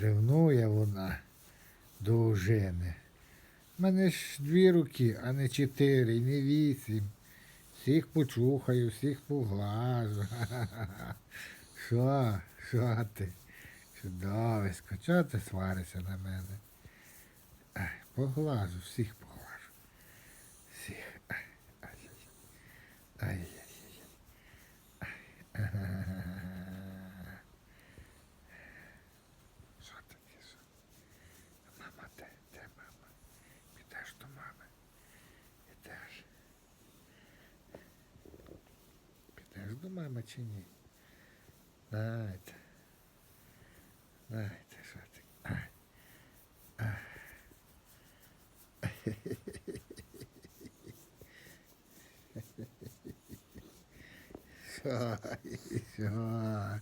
Ревнує вона до ожени. Мене ж дві руки, а не чотири, не вісім. Всіх почухаю, всіх поглажу. Що? Що ти? Чудовисько, чого ти сваришся на мене? Поглажу, всіх поглажу. Підеш до чи ні? Знаєте. Знаєте, що. Ай. Що? Що?